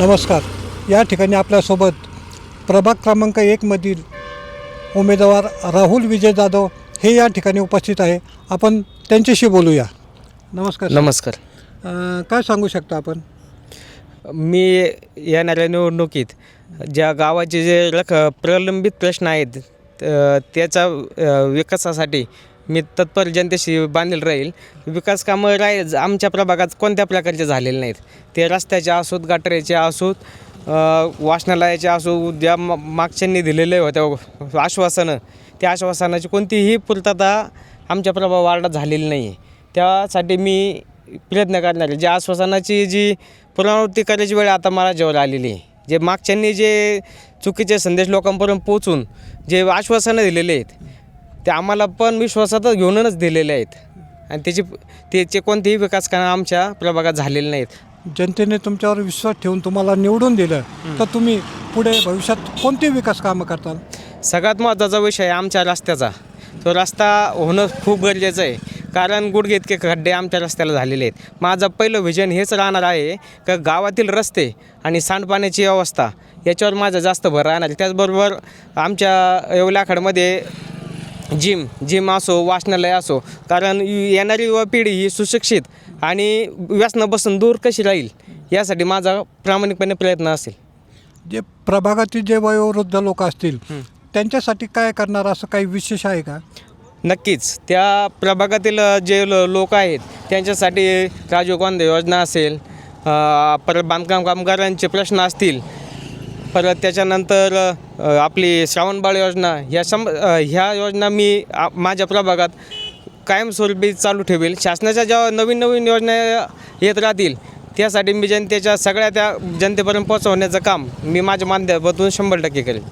नमस्कार. या ठिकाणी आपल्यासोबत प्रभाग क्रमांक एकमधील उमेदवार राहुल विजय जाधव हे या ठिकाणी उपस्थित आहे. आपण त्यांच्याशी बोलूया. नमस्कार नमस्कार. अं, काय सांगू शकता आपण? मी येणाऱ्या निवडणुकीत ज्या गावाचे जे रख प्रलंबित प्रश्न आहेत त- त्याचा अ, विकासासाठी मी तत्पर जनतेशी बांधील राहील. विकास कामं राहील आमच्या प्रभागात कोणत्या प्रकारचे झालेले नाहीत? ते रस्त्याचे असोत गटाराचे असोत वाचनालयाचे असो ज्या मा- मागच्यांनी दिलेले होत्या आश्वासनं. त्या आश्वासनाची कोणतीही पूर्तता आमच्या प्रभाव वार्डात झालेली नाही आहे त्यासाठी मी प्रयत्न करणार आहे. ज्या आश्वासनाची जी पुनरावृत्ती करायची वेळ आता माझ्यावर आलेली आहे. जे मागच्यांनी जे चुकीचे संदेश लोकांपर्यंत पोचून जे आश्वासनं दिलेले आहेत ते आम्हाला पण विश्वासातच घेऊनच दिलेले आहेत. आणि त्याची त्याचे कोणतेही विकास कामं आमच्या प्रभागात झालेले नाहीत. जनतेने तुमच्यावर विश्वास ठेवून तुम्हाला निवडून दिलं तर तुम्ही पुढे भविष्यात कोणते विकास कामं करताल? सगळ्यात महत्त्वाचा विषय आहे आमच्या रस्त्याचा. तो रस्ता होणं खूप गरजेचं आहे. कारण गुडघे इतके खड्डे आमच्या रस्त्याला झालेले आहेत. माझं पहिलं व्हिजन हेच राहणार आहे का गावातील रस्ते आणि सांडपाण्याची व्यवस्था याच्यावर माझं जास्त भर राहणार आहे. त्याचबरोबर आमच्या येवल्याखडमध्ये जिम जिम असो वाचनालय असो कारण येणारी युवा पिढी ही सुशिक्षित आणि व्यसनापासून दूर कशी राहील यासाठी माझा प्रामाणिकपणे प्रयत्न असेल. जे प्रभागातील जे वयोवृद्ध लोक असतील त्यांच्यासाठी काय करणार असं काही विशेष आहे का? नक्कीच त्या प्रभागातील जे लो लोक आहेत त्यांच्यासाठी राजीव गांधी योजना असेल परत बांधकाम कामगारांचे प्रश्न असतील परत त्याच्यानंतर आपली श्रावणबाळ योजना ह्या सम ह्या योजना मी आ, माझ्या प्रभागात कायमस्वरूपी चालू ठेवेल. शासनाच्या ज्या नवीन नवीन योजना येत राहतील त्यासाठी मी जनतेच्या सगळ्या त्या जनतेपर्यंत पोहोचवण्याचं काम मी माझ्या माध्यमातून शंभर टक्के करेल.